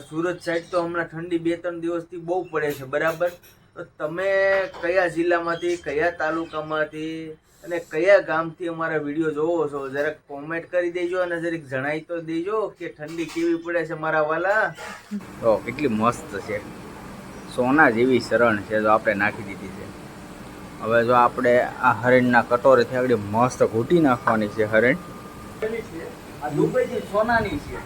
Surat side તો હમણાં ઠંડી બે ત્રણ દિવસથી બહુ પડે છે બરાબર? તો તમે કયા જિલ્લામાંથી કયા તાલુકામાંથી અને કયા ગામથી અમારા વીડિયો જોવો છો? જરાક કોમેન્ટ કરી દેજો અને જરાક જણાવી તો દેજો કે ઠંડી કેવી પડે છે મારા વાલા. તો કેટલી મસ્ત છે. સોના જેવી શરણ છે જો આપણે નાખી દીધી છે. હવે જો આપણે આ હરણના કટોરેથી આગળ મસ્ત ઘૂંટી નાખવાની છે હરણ. સોનાની છે.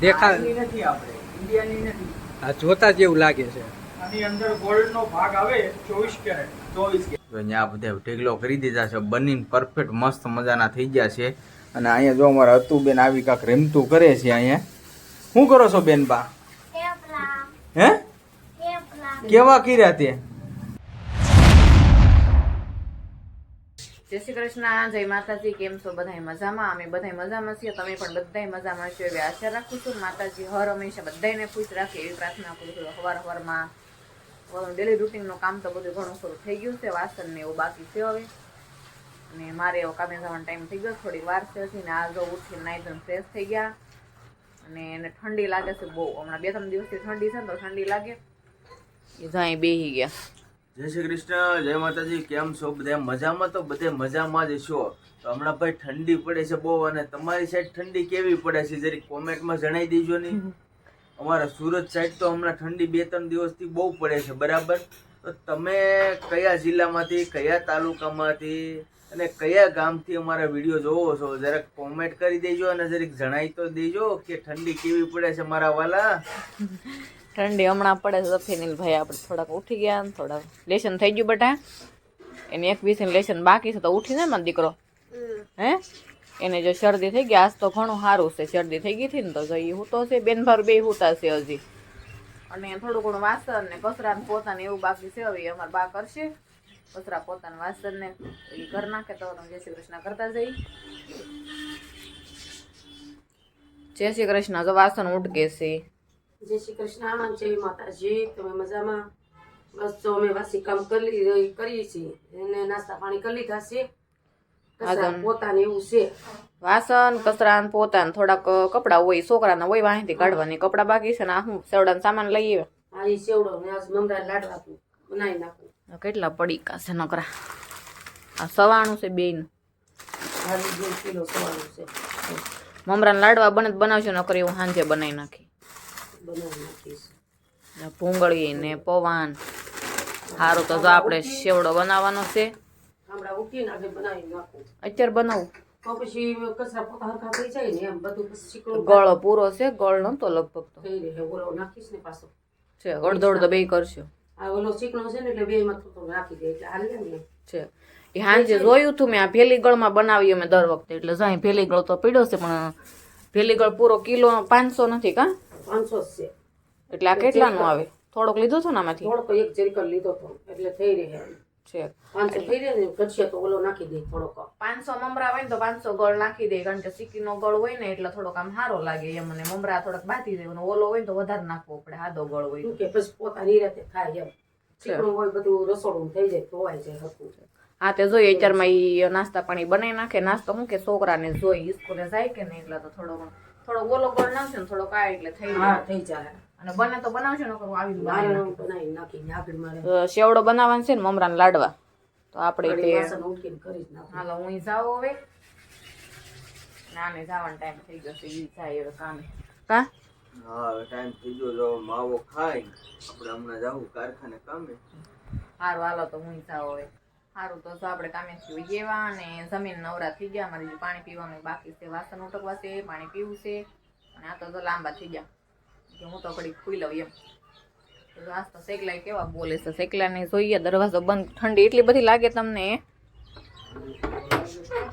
દેખા નથી આપણે ઇન્ડિયાની નથી. આ જોતા જેવું લાગે છે. આની અંદર ગોલ્ડનો ભાગ આવે ચોવીસ કેરેટ ચોવીસ કેરેટ. અહીંયા બધા ઢેગલો કરી દીધા છે બનીને પરફેક્ટ મસ્ત મજાના થઈ ગયા છે. અને અહીંયા જો અમારા હતુબેન આવી કાંક રમતું કરે છે અહીંયા. શું કરો છો બેન બા? હે? કેવા કર્યા તે? જય શ્રી કૃષ્ણ, જય માતાજી, કેમ છો? બધાય મજામાં? અમે બધાય મજામાં છીએ. તમે પણ બધાય મજામાં છો એવી આશા રાખું છું. માતાજી હર હંમેશા બધાયને ખુશ રાખે એવી પ્રાર્થના કરું છું. સવાર સવારમાં ડેલી રૂટીનનું કામ તો બધું ઘણું ખરું થઈ ગયું છે. વાસણ ને એવું બાકી છે હવે. અને મારે એવો કામે જવાનો ટાઈમ થઈ ગયો. થોડી વાર છે હજી ને આ જો ઉઠીને નાઈ ધોઈને ફ્રેશ થઈ ગયા. અને એને ઠંડી લાગે છે બહુ. હમણાં બે ત્રણ દિવસથી ઠંડી છે તો ઠંડી લાગે. એ જાય બેહી ગયા. જય શ્રી કૃષ્ણ જય માતાજી કેમ છો બધા? મજામાં તો બધે મજામાં જ છો. તો હમણાં ભાઈ ઠંડી પડે છે બહુ અને તમારી સાઈડ ઠંડી કેવી પડે છે? જરી કોમેન્ટમાં જણાવી દેજો ને. અમારા સુરત સાઈડ તો હમણાં ઠંડી બે ત્રણ દિવસથી બહુ પડે છે બરાબર? તો તમે કયા જિલ્લામાંથી કયા તાલુકામાંથી અને કયા ગામથી અમારા વીડિયો જોવો છો? જરાક કોમેન્ટ કરી દેજો અને જરીક જણાવી તો દેજો કે ઠંડી કેવી પડે છે મારા વાલા? ઠંડી હમણાં પડે છે ભાઈ આપણે થોડાક ઉઠી ગયા ને થોડાક લેશન થઈ ગયું બટા. એને એક વીસ લેશન બાકી છે તો ઉઠી ને મારો દીકરો. હે? એને જો શરદી થઈ ગઈ, આજ તો ઘણું સારું છે. શરદી થઈ ગઈ હતી ને તો એ હૂતો છે, બેન ભાર બે હૂતા છે હજી. અને થોડું ઘણું વાસણ ને કચરા ને પોતાને એવું બાકી છે, હવે અમારે બા કરશે. કચરા પોતાના વાસણ ને એ ઘર નાખે તો જય શ્રી કૃષ્ણ કરતા જઈ. જય શ્રી કૃષ્ણ, જો વાસણ ઉટકે છે. જય શ્રી કૃષ્ણ જય માતાજી તમે મજામાં? બસ જો અમે વાસી કામ કરી કરીએ છીએ. એને નાસ્તા પાણી કરી લીધા છે. પોતાને એવું છે. વાસણ કચરા પોતાને થોડાક કપડા હોય છોકરાના હોય વાંહીથી કાઢવાની કપડા બાકી છે ને આ હું સેવડાનો સામાન લઈ આવે આ ઈ સેવડો. ને આજ મમરા લાડવા બનાવી નાખું. કેટલા પડીકા છે નકરા? આ સવાણું છે બેન હારી બે કિલો સવાનું છે. મમરાના લાડવા બને તો બનાવજો નકર એવું સાંજે બનાવી નાખી. બનાવી નાખીશ ને ભૂંગળી ને પવાન. સારું તો જો આપણે સેવડો બનાવવાનો છે. હમણાં ઉઠીને આગળ બનાવી નાખું. અત્યારે બનાવું. તો પછી કચરા પોતા હરખા થઈ જાય ને એમ બધું પછી શીકણું ગળો પૂરો છે ગળ નતો લગભગ તો. થઈ રહે ઓલો નાખીશ ને પાછો. છે અડધો અડધો બે કરશું. આ ઓલો ચીકણો છે ને એટલે બે માં થોડું રાખી દે એટલે હાલે ને. છે. એ સાંજે જોયું તું મેં આ ભેલી ગળમાં બનાવી અમે દર વખતે એટલે જાય ભેલી ગળ તો પીડ્યો છે પણ ભેલી ગળ પૂરો કિલો પાંચસો નથી કા? પાંચસો જ છે. એટલે આ કેટલાનું આવે? થોડોક લીધો છો ને આમાંથી? થોડોક એક જરીકર લીધો તો એટલે થઈ રહે છે. પાંચસો થઈ રહે ને ઘટશે તો ઓલો નાખી દે થોડોક. પાંચસો મમરા હોય ને તો પાંચસો ગળ નાખી દે કારણ કે સિક્કીનો ગળ હોય ને એટલે થોડોક આમ સારો લાગે એમ અને મમરા થોડોક બાકી દે અને ઓલો હોય ને તો વધારે નાખવો પડે આદો ગળ હોય કે પછી પોતાની રીતે થાય એમ. ચીકણું હોય બધું રસોડું થઈ જાય ધોવાઈ જાય હા તે જોઈએ અત્યારમાં ઈ નાસ્તા પાણી બનાવી નાખે. નાસ્તો હું કે છોકરાને જોઈ સ્કૂલે જાય કે નહીં એટલે તો થોડો ઘણો થોડો ઓલો ગોળ નાખશે ને થોડો આ એટલે થઈ હા જાય થઈ જાય. અને બને તો બનાવશે ન કરું આવી મારે બનાવી નાખી આગળ મારે. શેવડો બનાવવાનો છે ને મમરાને લાડવા. તો આપણે તે વાસણ ઉઠીને કરી જ નાખું. હાલો હું જાઉં હવે. નાને જવાનો ટાઈમ થઈ ગયો છે ઈ થાય હવે કામે. કા? હા હવે ટાઈમ થઈ ગયો જો માવો ખાઈ આપણે હમણાં જાવું કારખાને કામે. સારું હાલો તો હું જાઉં હવે. સારું તો આપણે કામેથી ઉઈ ગયા અને જમીન નવરા થઈ ગયા. મારી પાણી પીવાનું બાકી છે, વાસણ ઉટકવા પાણી પીવું છે. અને આ તો લાંબા થઈ ગયા. કે હું તો ઘડી ખુઈ લઉં એમ. આજ તો કેવા બોલે છે. શેકલાને જોઈએ, દરવાજો બંધ. ઠંડી એટલી બધી લાગે તમને?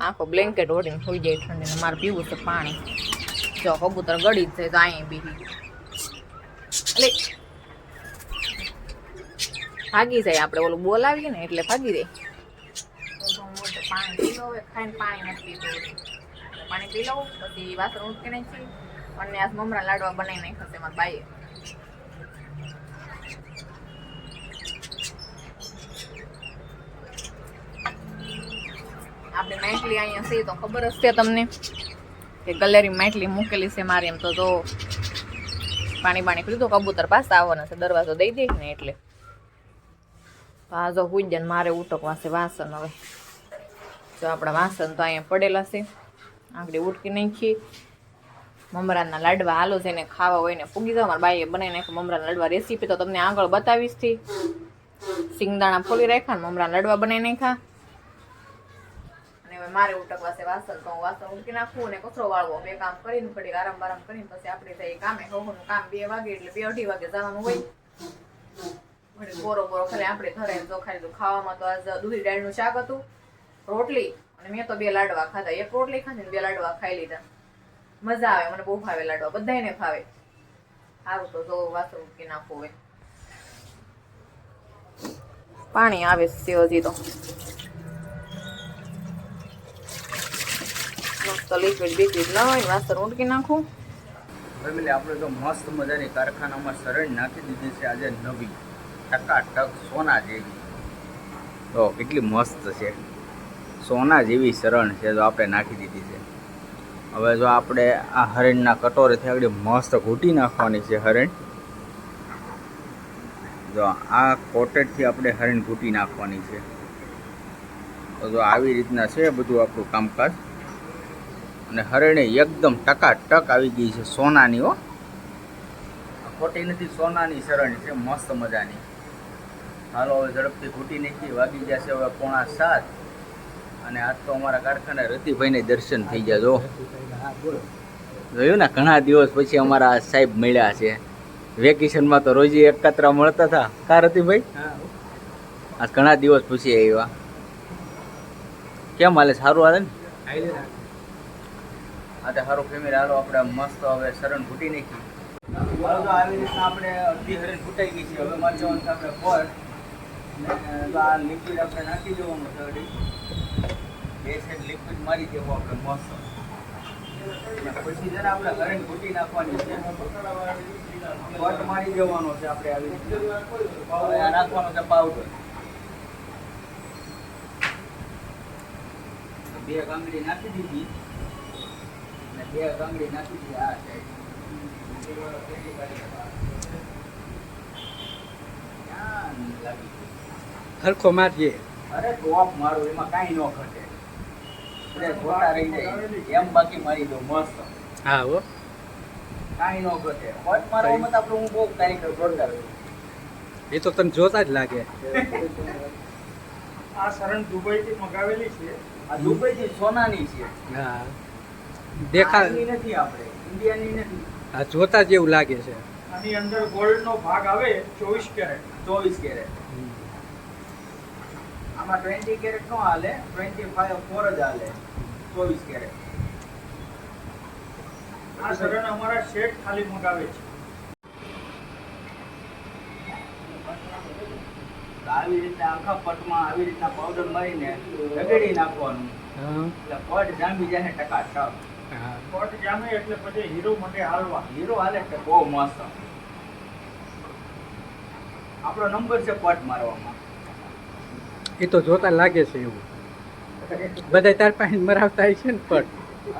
આખો બ્લેન્કેટ ઓઢીને હોઈ જાય ઠંડીને. મારે પીવું છે પાણી. જો કબૂતર ગળી જ છે તો બીજી એટલે ભાગી જાય આપણે ઓલું બોલાવીએ ને એટલે ભાગી જાય. લઉં હવે ખાઈને પાણી નથી પીતું પાણી પી લઉં, પછી વાસણ ઉઠકી નાખી, અને આ મમરા લાડવા બનાવી નાખ્યા છે મારા બાઈએ. આપણે માટલી અહીંયા છે, તો ખબર જ છે તમને કે ગલેરી માટલી મૂકેલી છે મારી એમ તો જો પાણી પાણી પીધું તો કબૂતર પાસે આવવાના છે, દરવાજો દઈ દઈશ ને એટલે. તો આ જો હુઈ મારે ઉટકવા છે વાસણ હવે. જો આપણા વાસણ તો અહીંયા પડેલા છે. આંગળી ઉટકી નાખી. મમરાના લાડવા હાલો એને ખાવા હોય ને પૂગી જાવ મારા બાઈએ બનાવી નાખે મમરાના લાડવા રેસીપી તો તમને આગળ બતાવીશથી. સિંગદાણા ફોલી રાખ્યા ને મમરાના લાડવા બનાવી નાખ્યા. હવે મારે ઉટકવા છે વાસણ, તો હું વાસણ ઉટકી નાખું અને કચરો વાળવો. બે કામ કરીને પડી આરામ બારામ કરીને પછી આપણે જઈએ કામે. હોવાનું કામ બે વાગે એટલે બે અઢી વાગે જવાનું હોય. બોરો બોરો ખાલી આપણે ઘરે જો ખાલી ખાવામાં તો આજ દૂધી દાળનું શાક હતું. રોટલી અને મેં તો બે લાડવા ખાધા. એક રોટલી ખાધી ને બે લાડવા ખાઈ લીધા. મજા આવે, મને બહુ ભાવે લાડવા. બધાયને ભાવે. સારું તો જો વાસણ ઉટકી નાખવું હોય પાણી આવે છે હજી તો. મસ્ત લિક્વિડ બિક્વિડ હોય વાસણ ઉટકી નાખું. ફેમિલી, આપણે તો મસ્ત મજાની કારખાનામાં સરળ નાખી દીધી છે આજે નવી. ટકાટક સોના જેવી. તો કેટલી મસ્ત છે. સોના જેવી શરણ છે જો આપણે નાખી દીધી છે. હવે જો આપણે આ હરણના કટોરેથી આગળ મસ્ત ઘૂંટી નાખવાની છે હરણ. જો આ કોટેડથી આપણે હરણ ઘૂંટી નાખવાની છે. તો જો આવી રીતના છે બધું આપણું કામકાજ. અને હરણે એકદમ ટકાટક આવી ગઈ છે સોનાની હો. ખોટી નથી, સોનાની શરણ છે, મસ્ત મજાની. હાલો, હવે ઝડપથી ઘૂંટી નાખી, વાગી જશે હવે પોણા સાત. અને આજ તો અમારા કારખાને રતિભાઈને દર્શન થઈ ગયા, જો. જોયું ને, ઘણા દિવસ પછી અમારા સાહેબ મળ્યા છે. વેકેશનમાં તો રોજે એકત્ર મળતા હતા. કા રતિભાઈ? આજ ઘણા દિવસ પછી આવ્યા. કેમ હાલે? સારું હાલે ને? આજે તો સારું ફેમિલી હાલો, આપણે મસ્ત હવે શરણ ફૂટી નાખી. આપણે નાખી દેવાનું બે સાઈડ લિક્વિડ મારી દેવું આપણે મસ્ત. પછી જરા આપણે કરંટ ઘૂટી નાખવાની છે. પટ મારી દેવાનો છે આપણે આવી રીતે. નાખવાનો છે પાવડર બે ગાંગડી નાખી દીધી. અને બે ગાંગડી નાખી દીધી આ સાઈડ. હરખો મારીએ. અરે ટોપ મારો એમાં કાંઈ ન ઘટે. એટલે જોતા રહી જાય. એમ બાકી મારી દો મસ્ત. હા હો. કાંઈ ન ઘટે. હોટ મારવામાં તો આપણે હું બહુ કારીગર જોરદાર એ તો તને જોતા જ લાગે. આ શરણ દુબઈ થી મગાવેલી છે. આ દુબઈ થી સોનાની છે. હા. દેખા નથી આપણે. ઇન્ડિયાની નથી. આ જોતા જ એવું લાગે છે. આની અંદર ગોલ્ડ નો ભાગ આવે ચોવીસ કેરેટ ચોવીસ કેરેટ. આમાં ટ્વેન્ટી કેરેટ નો હાલે ટ્વેન્ટી ફાઈવ ફોર જ હાલે ચોવીસ કેરેટ આ શરણ અમારા શેઠ ખાલી મગાવે છે. આવી રીતના આખા પટમાં આવી રીતના પાવડર મારીને રગડી નાખવાનું. એટલે પટ જામી જાય ટકા ટક પટ જામે એટલે પછી હીરો માટે હાલવા. હીરો હાલે એટલે બહુ મસ્ત. આપણો નંબર છે પટ મારવામાં. એ તો જોતા લાગે છે એવું. બધા તાર પાસે મરાવતા હોય છે ને પણ.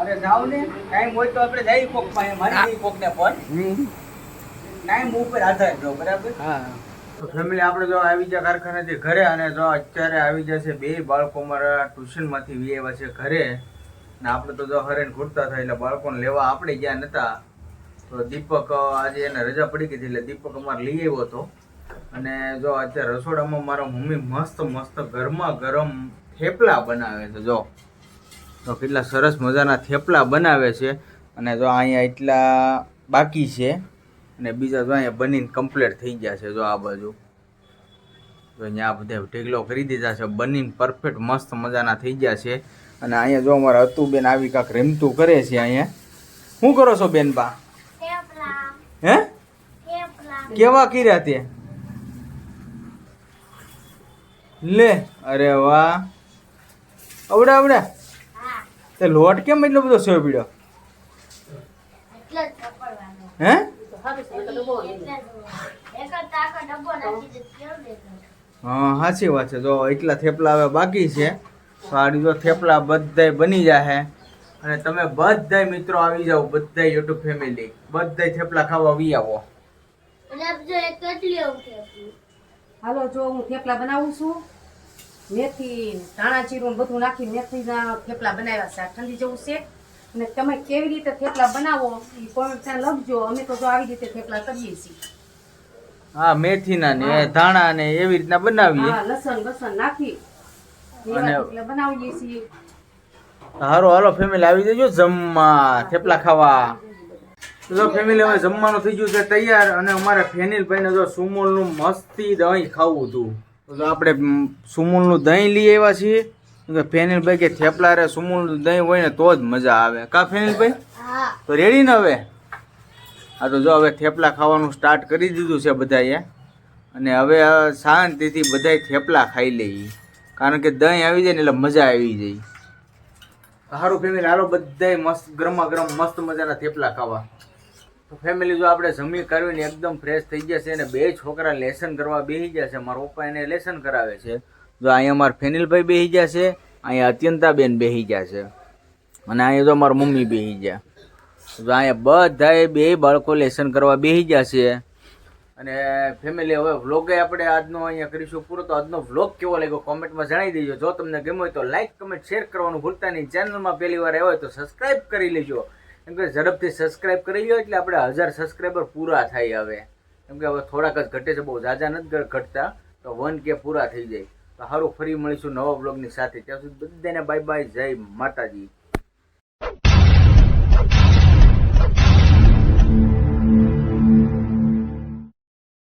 અરે જાવ ને ટાઈમ હોય તો આપણે જઈ કોક પાસે મારી કોક ને પણ ટાઈમ ઉપર આધાર જો બરાબર? હા. તો ફેમિલી આપણે જો આવી જાય કારખાનાથી ઘરે અને જો અત્યારે આવી જશે બે બાળકો મારા ટ્યુશનમાંથી વી આવ્યા છે ઘરે. ને આપણે તો જો હરેન ઘૂરતા થાય એટલે બાળકોને લેવા આપણે ગયા નતા. તો દીપક આજે એને રજા પડી ગઈ હતી એટલે દીપક અમારે લઈ આવ્યો હતો. અને જો અત્યારે રસોડામાં મારા મમ્મી મસ્ત મસ્ત ગરમા ગરમ થેપલા બનાવે છે જો. તો કેટલા સરસ મજાના થેપલા બનાવે છે. અને જો અહીંયા એટલા બાકી છે. અને બીજા જો અહીંયા બનીને કમ્પ્લીટ થઈ ગયા છે જો આ બાજુ. તો અહીંયા બધા ઢેગલો કરી દીધા છે બનીને પરફેક્ટ મસ્ત મજાના થઈ ગયા છે. અને અહીંયા જો અમારા અતુબેન આવી કાંક રમતું કરે છે અહીંયા. શું કરો છો બેન બા? હે? કેવા કર્યા તે? લે. અરે વાહ. આવડે આવડે. તે લોટ કેમ એટલો બધો સેવ પીડ્યો? હે? હા સાચી વાત છે. જો, એટલા થેપલા હવે બાકી છે. તો જો થેપલા બધાય બની જાહે. અને તમે બધાય મિત્રો આવી જાઓ, બધાય યુટ્યુબ ફેમિલી બધાય થેપલા ખાવા આવી. આવો હાલો જો હું થેપલા બનાવું છું મેથી ધાણા જીરું બધું નાખી મેથીના થેપલા બનાવ્યા છે. ઠંડી જેવું છે. અને તમે કેવી રીતે થેપલા બનાવો એ કોમેન્ટ લખજો. અમે તો જો આવી રીતે થેપલા કરીએ છીએ. હા મેથીના ને ધાણા ને એવી રીતના બનાવીએ. હા લસણ બસણ નાખી. અને- બનાવીએ છીએ. હારો હાલો ફેમિલી આવી જજો. જમવા થેપલા ખાવા. જો ફેમિલી હવે જમવાનું થઈ ગયું છે તૈયાર અને અમારે ફેનિલભાઈને જો સુમૂલનું મસ્તી દહીં ખાવું હતું. તો આપણે સુમૂલનું દહીં લઈ આવ્યા છીએ. કે ફેનિલભાઈ કે થેપલા રે સુમૂલનું દહીં હોય ને તો જ મજા આવે. કા ફેનિલભાઈ તો રેડી ને હવે? હા તો જો હવે થેપલા ખાવાનું સ્ટાર્ટ કરી દીધું છે બધાએ. અને હવે શાંતિથી બધાય થેપલા ખાઈ લઈએ કારણ કે દહીં આવી જાય ને એટલે મજા આવી જાય. સારું ફેમિલી હાલો બધાય મસ્ત ગરમા ગરમ મસ્ત મજાના થેપલા ખાવા. તો ફેમિલી જો આપણે જમી કરવીને એકદમ ફ્રેશ થઈ છે અને બે છોકરા લેસન કરવા બેસી ગયા છે. મારા પપ્પા એને લેસન કરાવે છે. જો અહીંયા મારા ફેનિલભાઈ બેસી ગયા છે, અહીંયા અત્યંતાબેન બેસી ગયા છે. અને અહીંયા જો મારા મમ્મી બેસી ગયા. તો અહીંયા બધાએ બે બાળકો લેસન કરવા બેસી ગયા છે. અને ફેમિલી હવે વ્લોગે આપણે આજનો અહીંયા કરીશું પૂરો. તો આજનો વ્લોગ કેવો લાગ્યો કોમેન્ટમાં જણાવી દેજો. જો તમને ગમ્યો હોય તો લાઇક કમેન્ટ શેર કરવાનું ભૂલતા નહીં. ચેનલમાં પહેલી વાર આવ્યો હોય તો સબસ્ક્રાઇબ કરી લેજો. કેમ કે ઝડપથી સબસ્ક્રાઈબ કરી લો એટલે આપણે હજાર સબસ્ક્રાઈબર પૂરા થાય હવે. કેમ કે હવે થોડાક જ ઘટે છે, બહુ ઝાઝા નથી ઘટતા. તો વન કે પૂરા થઈ જાય. તો સારું ફરી મળીશું નવા બ્લોગની સાથે. ત્યાં સુધી બધાને બાય બાય જય માતાજી.